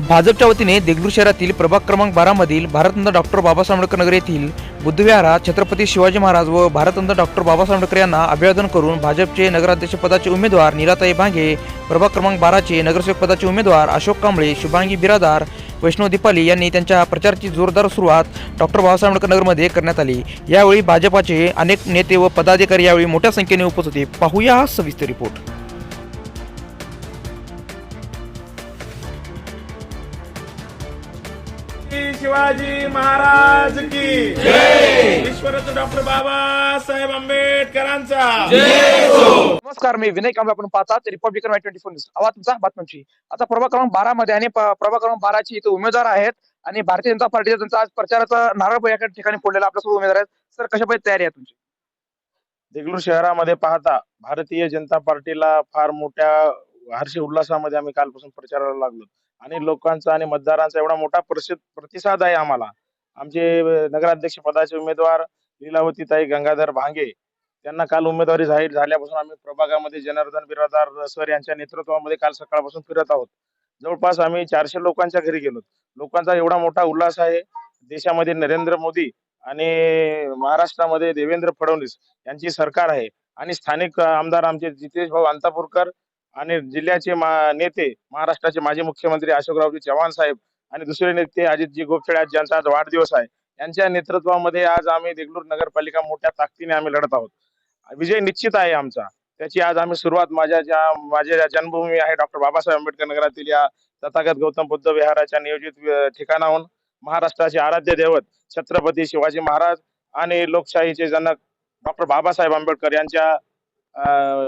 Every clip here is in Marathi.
भाजपच्या वतीने देगलूर शहरातील प्रभाग क्रमांक बारामधील भारतनंद डॉक्टर बाबासाहेब आंबेडकर नगर येथील बुद्धविहारात छत्रपती शिवाजी महाराज व भारतनंद डॉक्टर बाबासाहेब आंबेडकर यांना अभिवादन करून भाजपचे नगराध्यक्ष पदाचे उमेदवार निराताई भांगे प्रभाग क्रमांक बाराचे नगरसेवक पदाचे उमेदवार अशोक कांबळे शुभांगी बिरादार वैष्णव दीपाली यांनी त्यांच्या प्रचाराची जोरदार सुरुवात डॉक्टर बाबासाहेब आंबेडकर नगरमध्ये करण्यात आली. यावेळी भाजपाचे अनेक नेते व पदाधिकारी यावेळी मोठ्या संख्येने उपस्थित होते. पाहूया हा सविस्तर रिपोर्ट शिवाजी महाराज की. विश्वरत्न डॉक्टर बाबासाहेब आंबेडकरांचा. नमस्कार मी विनय कांबळे आपण पाहतात Republican Y twenty four news आवाज तुमचा बातम्यांची. आता प्रभाग क्रमांक बारा मध्ये आणि प्रभाग क्रमांक बाराची इथे उमेदवार आहेत आणि भारतीय जनता पार्टीचा त्यांचा आज प्रचाराचा नारळ या ठिकाणी फोडलेला आपल्यासोबत उमेदवार आहेत. सर कशा पद्धती तयारी आहे तुमची? देगलूर शहरामध्ये पाहता भारतीय जनता पार्टीला फार मोठ्या हर्ष उल्हासामध्ये आम्ही कालपासून प्रचाराला लागलो. आणि लोकांचा आणि मतदारांचा एवढा मोठा प्रतिसाद आहे आम्हाला. आमचे नगराध्यक्ष पदाचे उमेदवार लीलावतीताई गंगाधर भांगे त्यांना काल उमेदवारी जाहीर झाल्यापासून आम्ही प्रभागामध्ये जनार्दन बिरादार सर यांच्या नेतृत्वामध्ये काल सकाळपासून फिरत आहोत. जवळपास आम्ही चारशे लोकांच्या घरी गेलो लोकांचा एवढा मोठा उल्हास आहे. देशामध्ये नरेंद्र मोदी आणि महाराष्ट्रामध्ये देवेंद्र फडणवीस यांची सरकार आहे. आणि स्थानिक आमदार आमचे जितेश भाऊ अंतापूरकर आणि जिल्ह्याचे मा- नेते महाराष्ट्राचे माजी मुख्यमंत्री अशोकरावजी चव्हाण साहेब आणि दुसरे नेते अजितजी गोपछडे ज्यांचा आज वाढदिवस आहे यांच्या नेतृत्वामध्ये आज आम्ही देगलूर नगरपालिका मोठ्या ताकदीने आम्ही लढत आहोत. विजय निश्चित आहे आमचा. त्याची आज आम्ही सुरुवात माझ्या ज्या माझ्या ज्या जन्मभूमी आहे डॉक्टर बाबासाहेब आंबेडकर नगरातील या तथागत गौतम बुद्ध विहाराच्या नियोजित ठिकाणाहून महाराष्ट्राचे आराध्य दैवत छत्रपती शिवाजी महाराज आणि लोकशाहीचे जनक डॉक्टर बाबासाहेब आंबेडकर यांच्या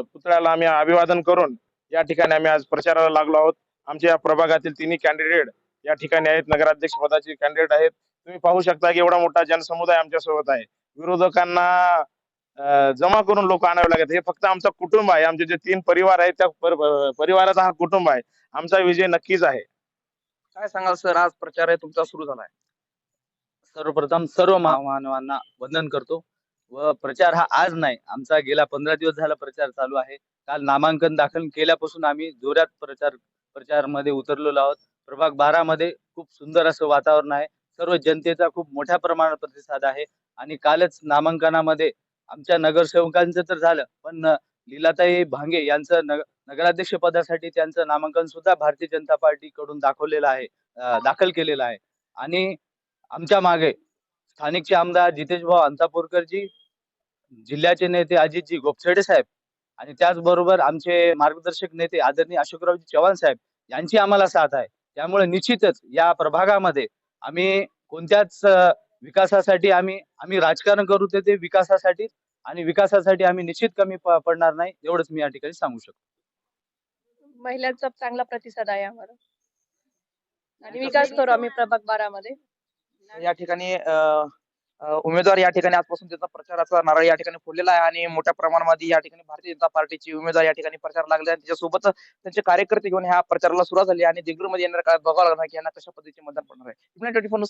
पुतळ्याला आम्ही अभिवादन करून या ठिकाणी आम्ही आज प्रचाराला लागलो आहोत. आमच्या या प्रभागातील तिन्ही कॅन्डिडेट या ठिकाणी आहेत. नगराध्यक्ष पदाचे कॅन्डिडेट आहेत. तुम्ही पाहू शकता की एवढा मोठा जनसमुदाय आमच्यासोबत आहे. विरोधकांना जमा करून लोक आणावे लागत हे फक्त आमचं कुटुंब आहे. आमचे जे तीन परिवार आहेत त्या पर- परिवाराचा हा कुटुंब आहे. आमचा विजय नक्कीच आहे. काय सांगाल सर? आज प्रचार आहे तुमचा सुरू झाला आहे सर्वप्रथम सर्व महामानवांना वंदन करतो. व प्रचार हा आज नाही. आमचा गेला पंधरा दिवस झाला प्रचार चालू आहे. काल नामांकन दाखल केल्यापासून आम्ही जोरात प्रचार प्रचारमध्ये उतरलेलो आहोत. प्रभाग बारा मध्ये खूप सुंदर असं वातावरण आहे. सर्व जनतेचा खूप मोठ्या प्रमाणात प्रतिसाद आहे. आणि कालच नामांकनामध्ये आमच्या नगरसेवकांचं तर झालं पण लीलाताई भांगे यांचं नग नगराध्यक्ष पदासाठी त्यांचं नामांकन सुद्धा भारतीय जनता पार्टीकडून दाखवलेलं आहे दाखल केलेलं आहे. आणि आमच्या मागे स्थानिकचे आमदार जितेश भाऊ अंतापूरकरजी जिल्ह्याचे नेते अजितजी गोपछडे साहेब आणि त्याचबरोबर आमचे मार्गदर्शक नेते आदरणीय अशोकरावजी चव्हाण साहेब यांची आम्हाला साथ आहे. त्यामुळे निश्चितच या प्रभागामध्ये आम्ही कोणत्याच विकासासाठी आम्ही आम्ही राजकारण करू ते विकासासाठी आणि विकासासाठी आम्ही निश्चित कमी पडणार नाही एवढंच मी या ठिकाणी सांगू शकतो. महिलांचा चांगला प्रतिसाद आहे आम्हाला. आणि विकास करू आम्ही प्रभाग बारा मध्ये या ठिकाणी उमेदवार या ठिकाणी आजपासून त्यांचा प्रचाराचा नारळ या ठिकाणी फोडलेला आहे आणि मोठ्या प्रमाणामध्ये या ठिकाणी भारतीय जनता पार्टीची उमेदवार या ठिकाणी प्रचार लागले आणि त्याच्यासोबत त्यांचे कार्यकर्ते घेऊन ह्या प्रचाराला सुरुवात झाली आणि देगलूरमध्ये येणार काय बघावं लागणार की यांना कशा पद्धतीचे मतदान पडणार आहे. Twenty four